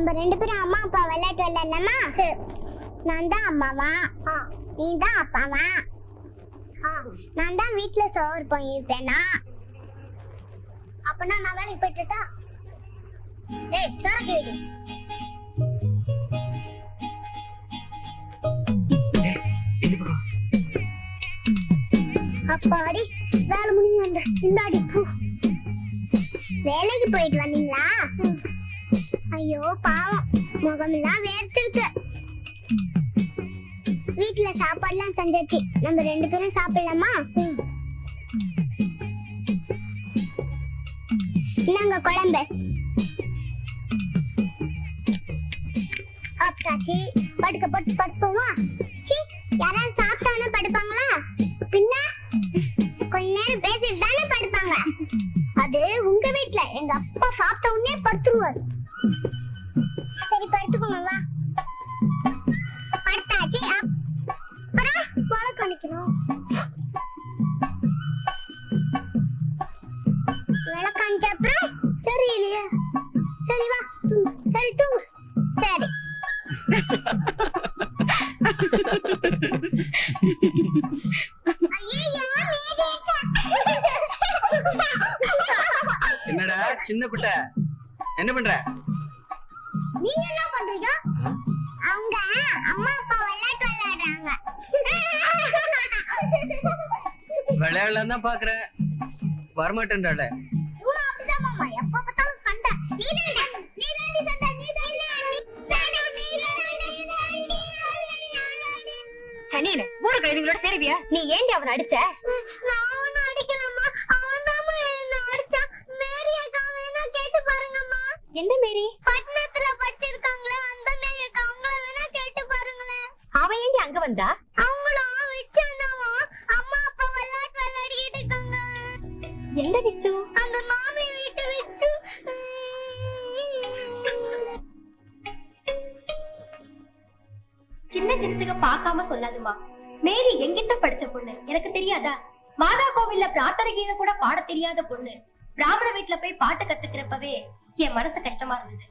நம்ம ரெண்டு பேரும் அம்மா அப்பா விளையாட்டு விளையாடலாமா? நான் தான் அம்மாவா? நீ தான் அப்பாவா? நான் தான் வீட்ல சோறு போயிருப்பேனா? அப்பனா நான் வேலைக்கு போயிட்டுட்டா? ஏய் சோறக்கு விடு. அப்பாடி வேலை முடிஞ்சு வந்த. இந்தாடி பூ. வேலைக்கு போயிட்டு வந்தீங்களா? ஐயோ பாவம். முகமெல்லாம் வேர்த்திருக்கு. வீட்டுல சாப்பாடுலாம் செஞ்சாச்சு. நம்ம ரெண்டு பேரும் சாப்பிடலாமா? இந்தாங்க குழம்பு. சாப்பிட்டாச்சு. படுக்க போட்டு படுப்போமா? சீ யாராவது சாப்பிட்டானே படுப்பாங்களா? பின்ன கொஞ்ச நேரம் பேசிட்டு தானே படுப்பாங்க. அது உங்க வீட்டுல எங்க அப்பா சாப்பிட்ட உடனே படுத்துருவாரு. சரி படுத்துக்கோங்க வா படுத்தாச்சு. அப்புறம் வழக்கு அடிக்கணும். விளக்காஞ்ச அப்புறம் தெரியலையே. சரி வா சரி தூங்கு சரி. என்னடா சின்ன குட்ட. என்ன பண்ற? நீங்க என்ன பண்றீங்க? அவங்க அம்மா அப்பா விளையாட்டு விளையாடுறாங்க. விளையாடலாம் தான் பாக்குற வரமாட்டேன்டால இவனும் அப்படிதான் மாமா. எப்ப பார்த்தாலும் சண்டை. நீதான்டா நீதாண்டி சண்டை? நீதாண்டி நீதாண்டி நீதாண்டி சனியனே மூணு கழுதிகளோட சேருவியா? நீ ஏண்டி அவனை அடிச்ச நான் அவனை அடிக்கலம்மா அவன் தான் என்ன அடிச்சான் மேரி அக்கா வேணா கேட்டு பாருங்கம்மா எந்த மேரி? பட்டணத்துல படிச்சிருக்காங்களே அந்த மேரி அவங்கள வேணா கேட்டு பாருங்களேன். அவன் ஏண்டி அங்க வந்தா? அவங்களும் வச்சானாவும் அம்மா அப்பா விளையாட்டு விளையாடிட்டு இருக்காங்க. எந்த விச்சு அந்த மாமி வீட்டு விட்டு சின்ன சின்னத்துக்கு பார்க்காம சொல்லாதுமா. மேரி எங்கிட்ட படிச்ச பொண்ணு எனக்கு தெரியாதா? மாதா கோவில்ல பிரார்த்தனை கீதை கூட பாட தெரியாத பொண்ணு. பிராமண வீட்டுல போய் பாட்டு கத்துக்கிறப்பவே என் மனசு கஷ்டமா இருந்தது.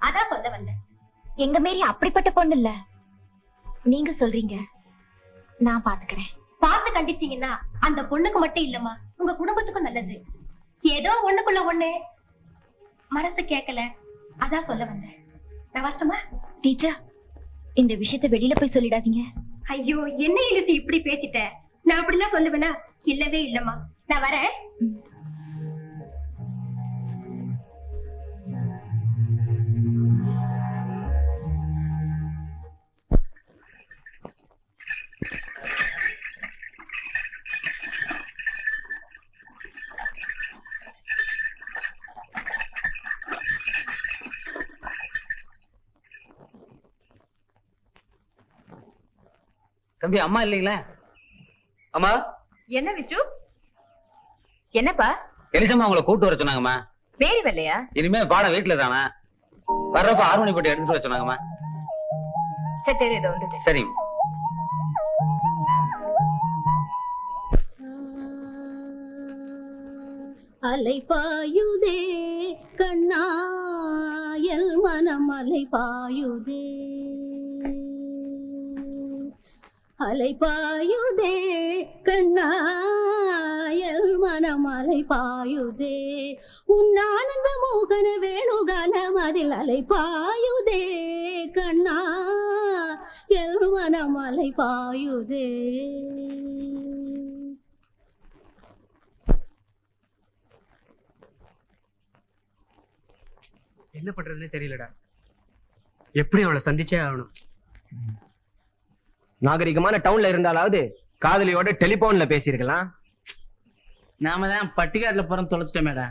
அதான் சொல்ல வந்தேன். எங்க மேரி அப்படிப்பட்ட பொண்ணு இல்ல. நீங்க சொல்றீங்க. நான் பாத்துக்கிறேன். பார்த்து கண்டிச்சீங்கன்னா அந்த பொண்ணுக்கு மட்டும் இல்லம்மா. உங்க குடும்பத்துக்கும் நல்லது. ஏதோ ஒண்ணுக்குள்ள ஒண்ணு. மனசு கேட்கல அதான் சொல்ல வந்தேன். நான் வரட்டுமா டீச்சர் இந்த விஷயத்த வெளியில போய் சொல்லிடாதீங்க. ஐயோ என்ன இழுத்து இப்படி பேசிட்ட? நான் அப்படிலாம் சொல்லுவேனா? இல்லவே இல்லம்மா. நான் வரேன். தம்பி அம்மா இல்லைங்களா? அம்மா? என்ன விச்சு? என்னப்பா? எலிசம்மா உங்களை கூட்டு வர சொன்னாங்கம்மா. பேரி வரலையா இனிமே பாடம் வீட்டுல தானே. வர்றப்ப ஆறு மணி போட்டு எடுத்துட்டு வர சொன்னாங்கம்மா. சரி தெரியுது வந்துட்டு. சரி. அலை பாயுதே கண்ணாயல் மனம் அலை பாயுதே. அலை கண்ணாயல் மனம் அலை உன்னானந்த மோகன வேணுகானம் அதில் அலை பாயுதே கண்ணா எல் மனம் அலை என்ன பண்றதுன்னு தெரியலடா. எப்படி அவளை சந்திச்சே ஆகணும்? நாகரிகமான டவுன்ல இருந்தாலாவது காதலியோட டெலிபோன்ல பேசியிருக்கலாம் நாம தான் பட்டிக்காட்டுல பிறந்து தொலைச்சிட்டோமேடா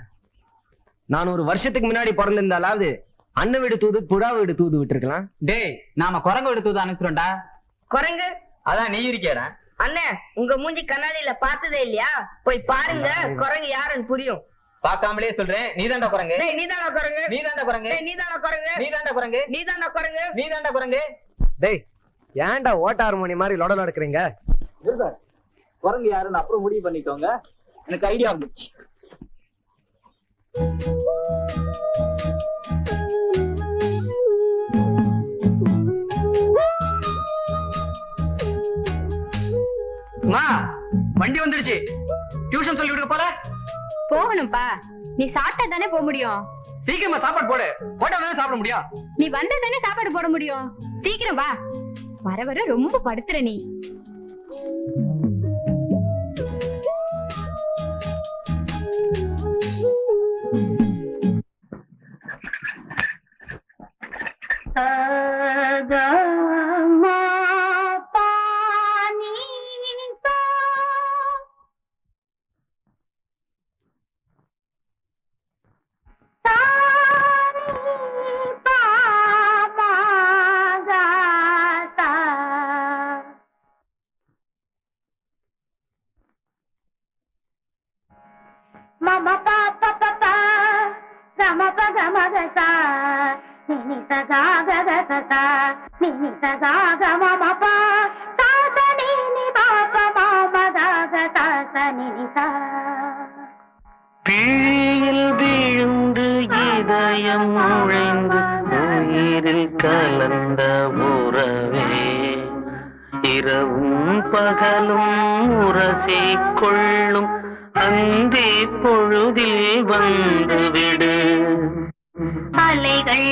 நான் ஒரு வருஷத்துக்கு முன்னாடி பிறந்திருந்தாலாவது அண்ணன் வீடு தூது புறா வீடு தூது விட்டுருக்கலாம். டேய் நாம குரங்கு எடுத்து அனுப்பிச்சிட்டோம்டா குரங்கு? அதான் நீ இருக்கியாடா. அண்ணே உங்க மூஞ்சி கண்ணாடியில பார்த்ததே இல்லையா? போய் பாருங்க குரங்கு யாருன்னு புரியும். பார்க்காமலே சொல்றேன். நீதான்டா குரங்கு. டேய் நீதானா குரங்கு. நீதான்டா குரங்கு. டேய் நீதானா குரங்கு. நீதான்டா குரங்கு. நீதானா குரங்கு. நீதான்டா குரங்கு. டேய் ஏன்டா ஓட்ட ஹார்மோனி மாதிரி லொடல் எடுக்கிறீங்க சார் குரங்கு யாருன்னு அப்புறம் முடிவு பண்ணிக்கோங்க. எனக்கு ஐடியா வந்துச்சு மா வண்டி வந்துடுச்சு. டியூஷன் சொல்லி விடுங்க போல. போகணும்ப்பா. நீ சாப்பிட்டா தானே போக முடியும். சீக்கிரமா சாப்பாடு போடு. போட்டா தானே சாப்பிட முடியும். நீ வந்தா தானே சாப்பாடு போட முடியும். சீக்கிரம் வா. வர வர ரொம்ப படுத்துற நீ. மம பிழியில் விழுந்து இதயம் முழைந்து உயிரில் கலந்த உறவே. இரவும் பகலும் உரசி கொள்ளும் அந்தி பொழுதில் வந்துவிடு அலைகள்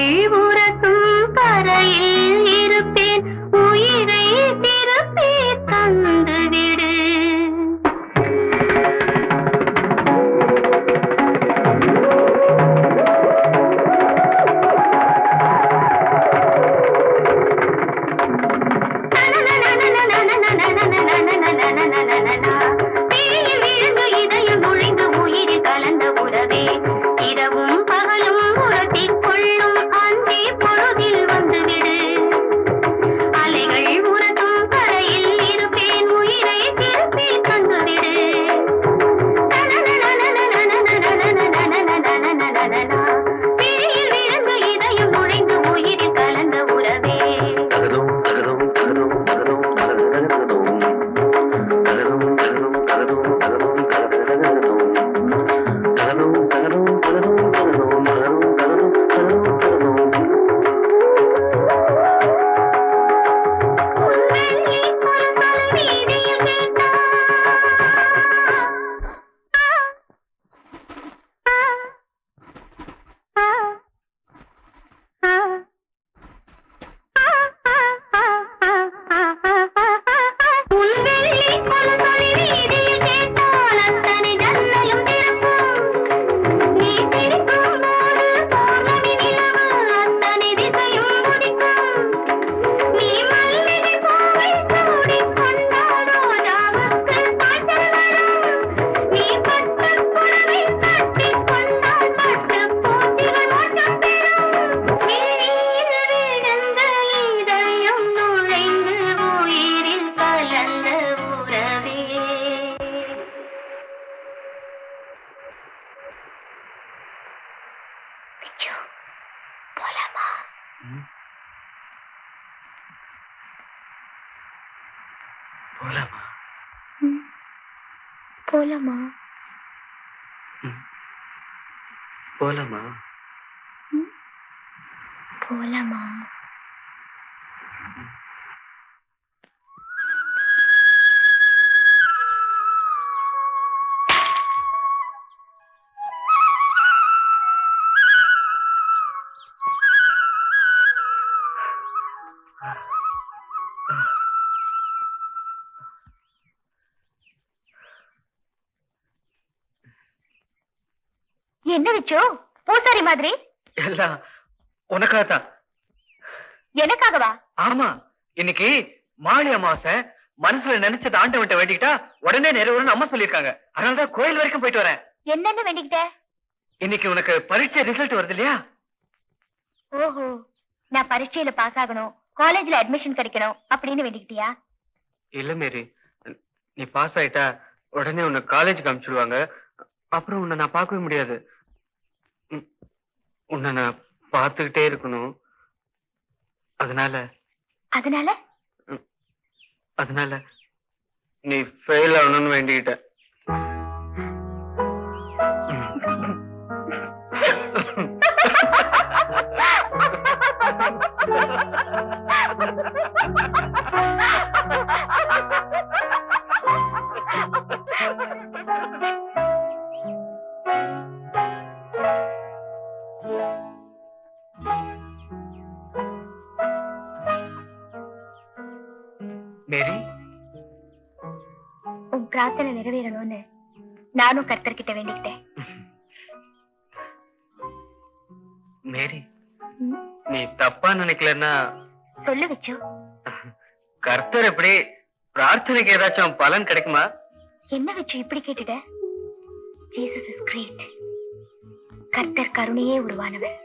போலாமா போலாமா போலாமா என்ன வச்சோ? பூசாரி மாதிரி? எல்லாம் உனக்காகத்தான். எனக்காகவா? ஆமா இன்னைக்கு மாளி அமாவாசை மனசுல நினைச்சது ஆண்டவன்ட்ட வேண்டிக்கிட்டா உடனே நிறைவேறும்னு அம்மா சொல்லியிருக்காங்க. அதனாலதான் கோயில் வரைக்கும் போயிட்டு வரேன். என்னன்னு வேண்டிக்கிட்ட? இன்னைக்கு உனக்கு பரீட்சை ரிசல்ட் வருது இல்லையா? ஓஹோ நான் பரீட்சையில பாஸ் ஆகணும். காலேஜ்ல அட்மிஷன் கிடைக்கணும் அப்படின்னு வேண்டிக்கிட்டியா? இல்ல மேரி நீ பாஸ் ஆயிட்டா உடனே உன்னை காலேஜுக்கு அனுப்பிச்சிடுவாங்க. அப்புறம் உன்னை நான் பார்க்கவே முடியாது. உன்னை நான் பார்த்துக்கிட்டே இருக்கணும். அதனால அதனால? அதனால நீ ஃபெயில் ஆகணும்னு வேண்டிக்கிட்ட. பிரார்த்தனை நிறைவேறணும்னு நானும் கர்த்தர்கிட்ட வேண்டிக்கிட்டேன். மேரி நீ தப்பா நினைக்கலன்னா சொல்லு வச்சு. கர்த்தர் எப்படி பிரார்த்தனைக்கு ஏதாச்சும் பலன் கிடைக்குமா? என்ன வச்சு இப்படி கேட்டுட்ட? ஜீசஸ் இஸ் கிரேட் கர்த்தர் கருணையே உருவானவர்.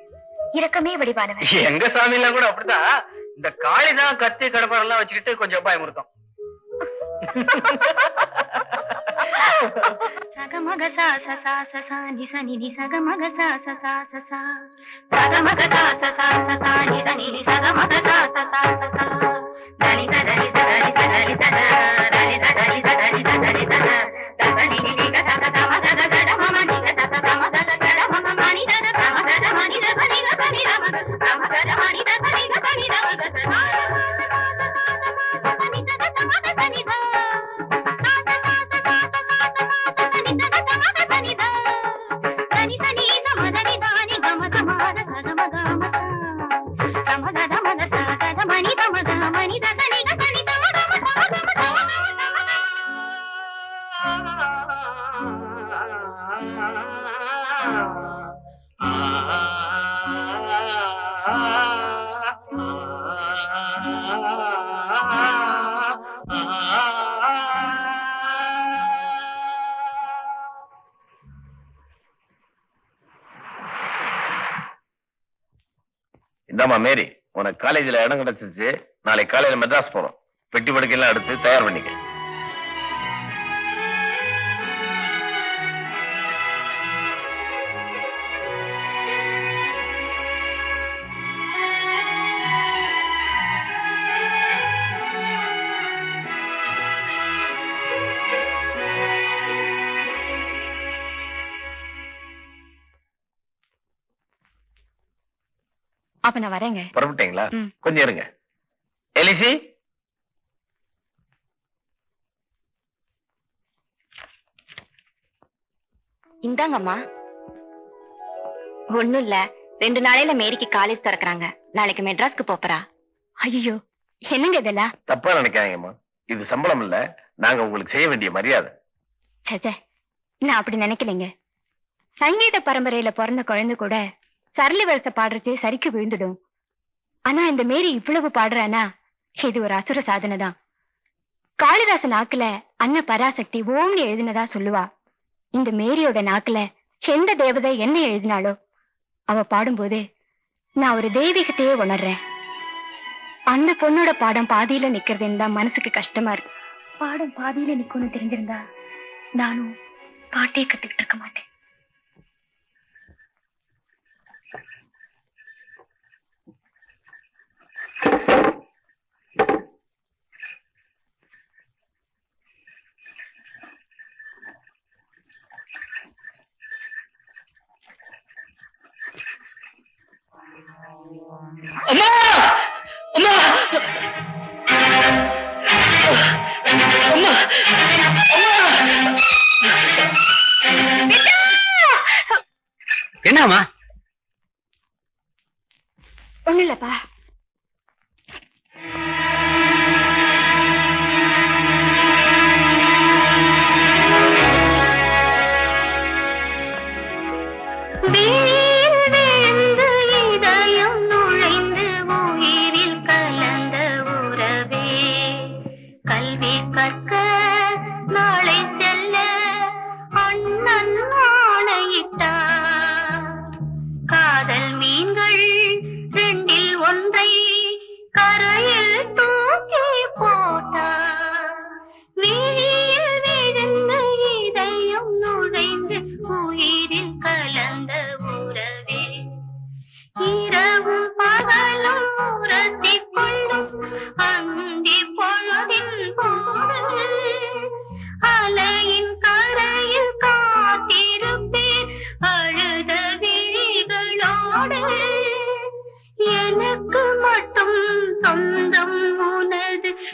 இரக்கமே வடிவானவர். எங்க சாமி எல்லாம் கூட அப்படிதான் இந்த காளி தான் கத்தி கடப்பாரெல்லாம் வச்சுக்கிட்டு கொஞ்சம் பயமுறுத்தம் சகமக சா ச சா ச சா நி ச நி நி சகமக சா ச சா ச சா சகமக சா ச சா ச சா நி ச நி நி இந்தாம்மா மேரி. உனக்கு காலேஜ்ல இடம் கிடைச்சிருச்சு. நாளைக்கு காலையில மெட்ராஸ் போறோம். பெட்டி படுக்கையெல்லாம் எடுத்து தயார் பண்ணிக்க. அப்ப நான் வரேங்க. புறப்பட்டீங்களா. கொஞ்சம் இருங்க. எலிசி? இந்தாங்கம்மா. ஒண்ணும் இல்ல. ரெண்டு நாளையில மேரிக்கு காலேஜ் திறக்கறாங்க. நாளைக்கு மெட்ராஸ்க்கு போறா ஐயோ என்னங்க இதெல்லாம்? தப்பா நினைக்காதீங்கம்மா. இது சம்பளம் இல்ல. நாங்க உங்களுக்கு செய்ய வேண்டிய மரியாதை. சச்சே நான் அப்படி நினைக்கலைங்க. சங்கீத பரம்பரையில பிறந்த குழந்தை கூட சரளி வரிசை பாடுறச்சே சரிக்கு விழுந்துடும். ஆனா இந்த மேரி இவ்வளவு பாடுறானா? இது ஒரு அசுர சாதனை தான் காளிதாச நாக்குல அன்ன பராசக்தி ஓம்னு எழுதினதா சொல்லுவா. இந்த மேரியோட நாக்குல எந்த தேவதை என்ன எழுதினாலோ அவ பாடும்போது நான் ஒரு தெய்வீகத்தையே உணர்றேன். அந்த பொண்ணோட பாடம் பாதியில நிக்கிறதுன்னு தான் மனசுக்கு கஷ்டமா இருக்கு. பாடம் பாதியில நிக்கும்னு தெரிஞ்சிருந்தா நானும் பாட்டே கத்துக்கிட்டு இருக்க மாட்டேன்.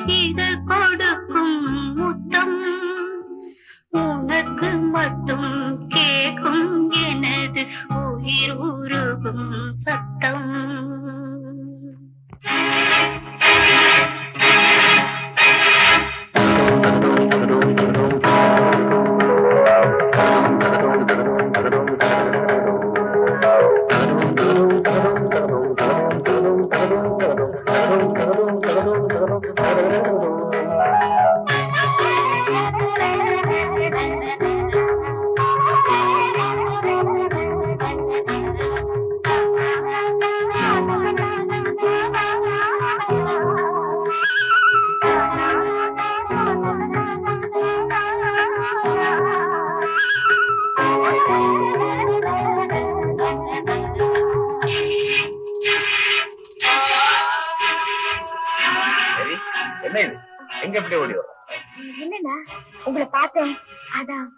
உனது கொடு. உங்களை பார்த்தேன். அதான்.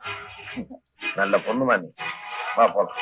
நல்ல பொண்ணுமா நீ? வா போலாம்.